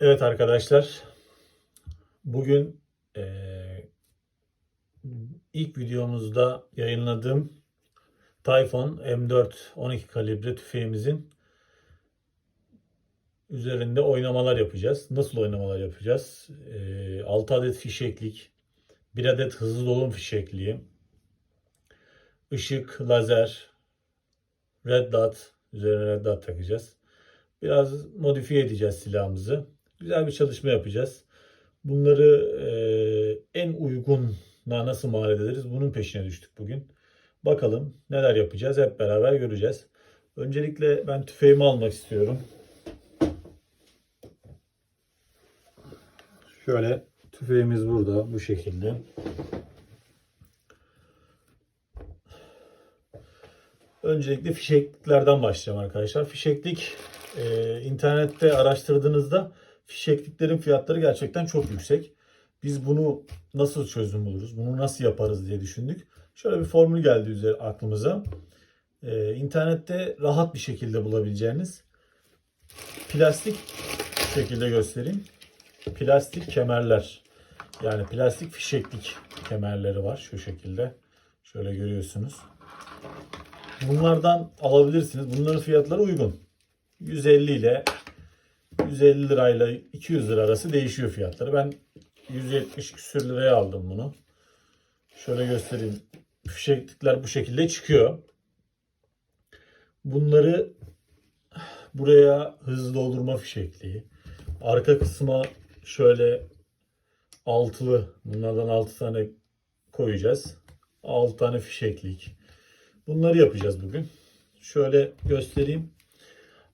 Evet arkadaşlar, bugün eee, ilk videomuzda yayınladığım Tayfun M4 12 kalibre tüfeğimizin üzerinde oynamalar yapacağız. Nasıl oynamalar yapacağız? Eee 6 adet fişeklik, 1 adet hızlı dolum fişekliği, ışık, lazer, red dot, üzerine red dot takacağız. Biraz modifiye edeceğiz silahımızı. Güzel bir çalışma yapacağız. Bunları e, en uygunla nasıl mal ederiz? Bunun peşine düştük bugün. Bakalım neler yapacağız hep beraber göreceğiz. Öncelikle ben tüfeğimi almak istiyorum. Şöyle tüfeğimiz burada bu şekilde. Öncelikle fişekliklerden başlayacağım arkadaşlar. Fişeklik e, internette araştırdığınızda fişekliklerin fiyatları gerçekten çok yüksek. Biz bunu nasıl çözüm buluruz, bunu nasıl yaparız diye düşündük. Şöyle bir formül geldi üzeri aklımıza. E, internette rahat bir şekilde bulabileceğiniz plastik şekilde göstereyim. Plastik kemerler. Yani plastik fişeklik kemerleri var şu şekilde. Şöyle görüyorsunuz. Bunlardan alabilirsiniz. Bunların fiyatları uygun. 150 ile 150 lirayla 200 lira arası değişiyor fiyatları. Ben 170 küsür liraya aldım bunu. Şöyle göstereyim. Fişeklikler bu şekilde çıkıyor. Bunları buraya hızlı doldurma fişekliği. Arka kısma şöyle altılı bunlardan 6 tane koyacağız. 6 tane fişeklik. Bunları yapacağız bugün. Şöyle göstereyim.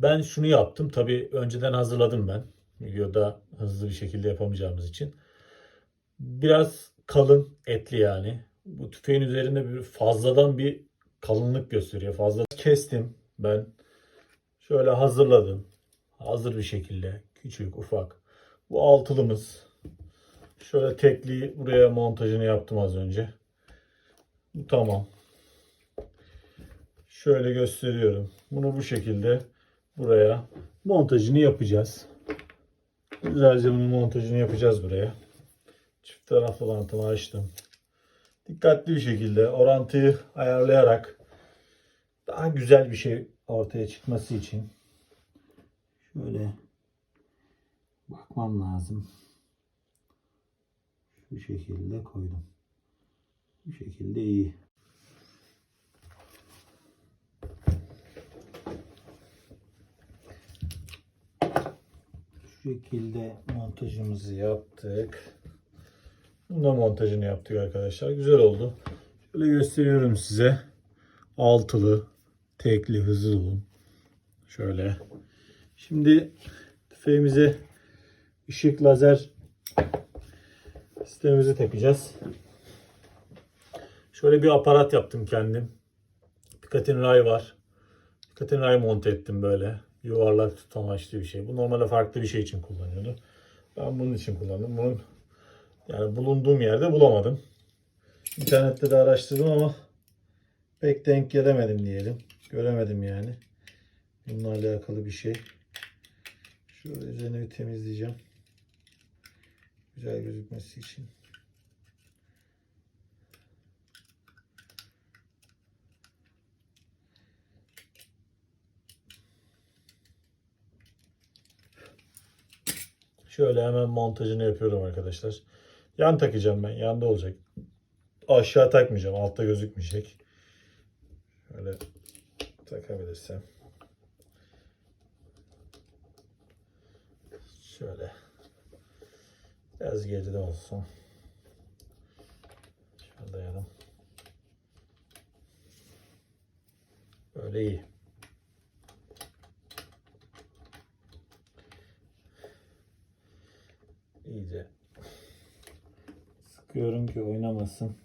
Ben şunu yaptım. Tabii önceden hazırladım ben. Videoda hızlı bir şekilde yapamayacağımız için. Biraz kalın etli yani. Bu tüfeğin üzerinde bir fazladan bir kalınlık gösteriyor. Fazla kestim ben. Şöyle hazırladım. Hazır bir şekilde. Küçük, ufak. Bu altılımız. Şöyle tekli buraya montajını yaptım az önce. Bu tamam. Şöyle gösteriyorum. Bunu bu şekilde buraya montajını yapacağız. Güzelce bunun montajını yapacağız buraya. Çift taraflı bantımı açtım. Dikkatli bir şekilde orantıyı ayarlayarak daha güzel bir şey ortaya çıkması için şöyle bakmam lazım. Şu şekilde koydum. Bu şekilde iyi. Şekilde montajımızı yaptık. Bunda montajını yaptık arkadaşlar. Güzel oldu. Şöyle gösteriyorum size. Altılı, tekli, hızlı dolum. Şöyle. Şimdi tüfeğimize ışık lazer sistemimizi takacağız. Şöyle bir aparat yaptım kendim. Picatinny Ray var. Picatinny Ray monte ettim böyle. Yuvarlak tutamaçlı bir şey. Bu normalde farklı bir şey için kullanıyordu. Ben bunun için kullandım. Bunun yani bulunduğum yerde bulamadım. İnternette de araştırdım ama pek denk gelemedim diyelim. Göremedim yani. Bununla alakalı bir şey. Şöyle üzerine bir temizleyeceğim. Güzel gözükmesi için. Şöyle hemen montajını yapıyorum arkadaşlar. Yan takacağım ben. Yanda olacak. Aşağı takmayacağım. Altta gözükmeyecek. Şöyle takabilirsem. Şöyle. Biraz geride olsun. Şöyle dayalım. Böyle iyi. iyice sıkıyorum ki oynamasın.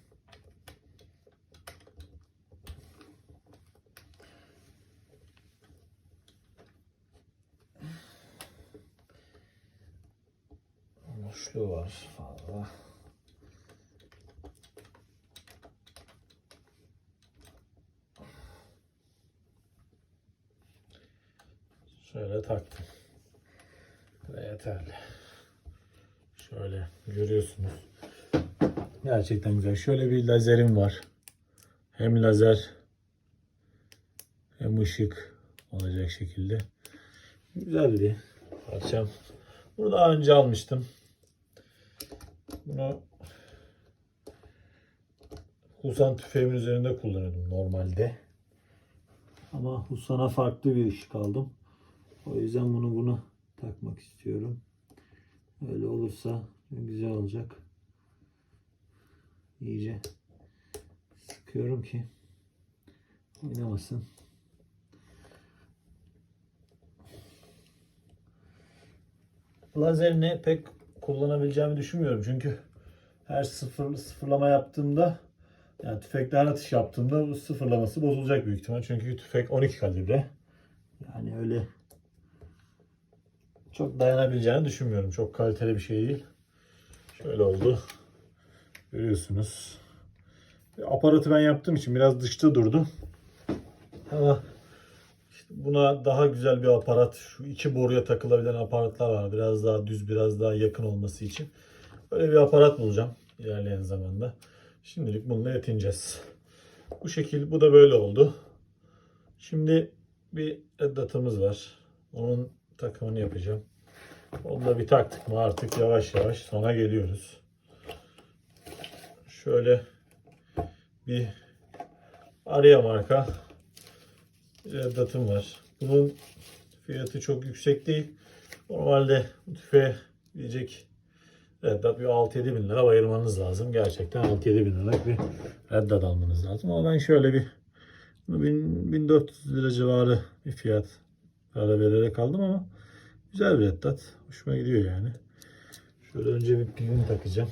Boşluğu var fazla. Şöyle taktım. Ve yeterli. Şöyle görüyorsunuz. Gerçekten güzel. Şöyle bir lazerim var. Hem lazer hem ışık olacak şekilde. Güzel bir parçam. Bunu daha önce almıştım. Bunu Husan tüfeğimin üzerinde kullanıyordum normalde. Ama Husan'a farklı bir ışık aldım. O yüzden bunu bunu takmak istiyorum. Öyle olursa güzel olacak. İyice sıkıyorum ki oynamasın. Lazerini pek kullanabileceğimi düşünmüyorum. Çünkü her sıfır, sıfırlama yaptığımda yani tüfekle her atış yaptığımda bu sıfırlaması bozulacak büyük ihtimal. Çünkü tüfek 12 kalibre. Yani öyle çok dayanabileceğini düşünmüyorum. Çok kaliteli bir şey değil. Şöyle oldu. Görüyorsunuz. Aparatı ben yaptığım için biraz dışta durdu. Ama işte buna daha güzel bir aparat, şu iki boruya takılabilen aparatlar var. Biraz daha düz, biraz daha yakın olması için. Böyle bir aparat bulacağım ilerleyen zamanda. Şimdilik bununla yetineceğiz. Bu şekil, bu da böyle oldu. Şimdi bir edatımız var. Onun takımını yapacağım. Onu da bir taktık mı artık yavaş yavaş sona geliyoruz. Şöyle bir Arya marka bir edatım var. Bunun fiyatı çok yüksek değil. Normalde bu tüfeğe diyecek reddat bir 6-7 bin lira ayırmanız lazım. Gerçekten 6-7 bin liralık bir reddat almanız lazım. Ama ben şöyle bir 1400 lira civarı bir fiyat para vererek aldım ama güzel bir reddat. Hoşuma gidiyor yani. Şöyle önce bir pilini takacağım.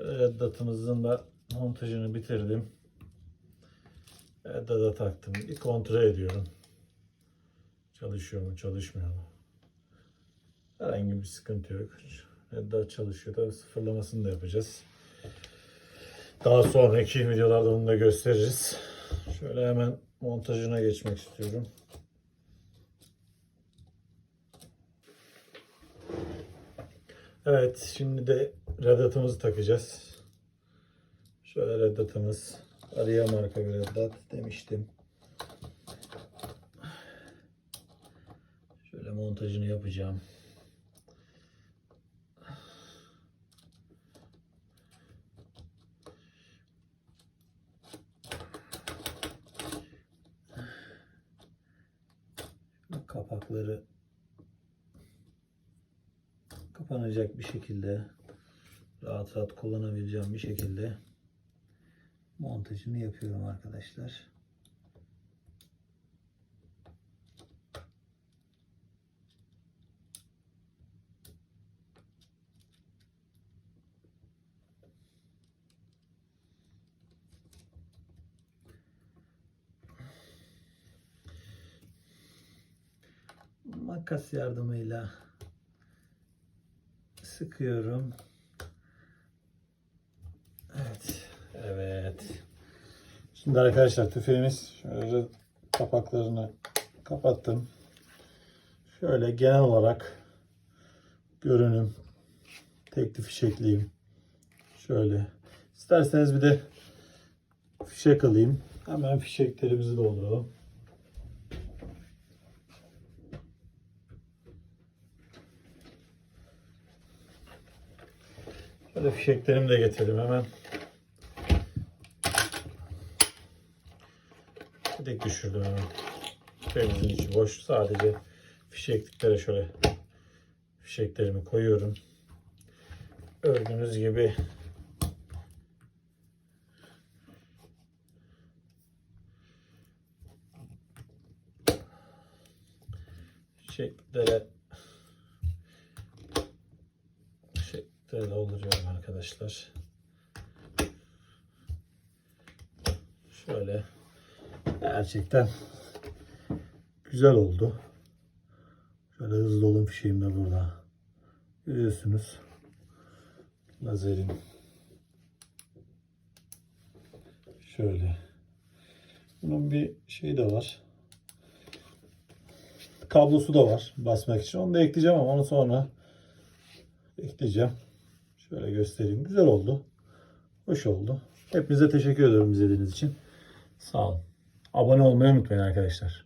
Reddatımızın da montajını bitirdim. Reddata taktım. Bir kontrol ediyorum. Çalışıyor mu, çalışmıyor mu? Herhangi bir sıkıntı yok. Reddat çalışıyor. Tabii sıfırlamasını da yapacağız. Daha sonraki videolarda bunu da gösteririz. Şöyle hemen montajına geçmek istiyorum. Evet, şimdi de reddatımızı takacağız. Şöyle reddatımız. Arya marka bir reddat demiştim. Şöyle montajını yapacağım. Kapakları kapanacak bir şekilde rahat rahat kullanabileceğim bir şekilde montajını yapıyorum arkadaşlar. Makas yardımıyla sıkıyorum. Evet. Evet. Şimdi arkadaşlar tüfeğimiz şöyle kapaklarını kapattım. Şöyle genel olarak görünüm tekli fişekliyim. Şöyle. İsterseniz bir de fişek alayım. Hemen fişeklerimizi dolduralım. Şöyle fişeklerimi de getirdim hemen. Tek düşürdüm hemen. Fişeğimizin içi boş. Sadece fişekliklere şöyle fişeklerimi koyuyorum. Gördüğünüz gibi fişeklere Böyle dolduruyorum arkadaşlar. Şöyle gerçekten güzel oldu. Şöyle hızlı olun fişeğim de burada. Görüyorsunuz. Lazerin şöyle. Bunun bir şeyi de var. Kablosu da var basmak için. Onu da ekleyeceğim ama onu sonra ekleyeceğim. Şöyle göstereyim. Güzel oldu. Hoş oldu. Hepinize teşekkür ediyorum izlediğiniz için. Sağ olun. Abone olmayı unutmayın arkadaşlar.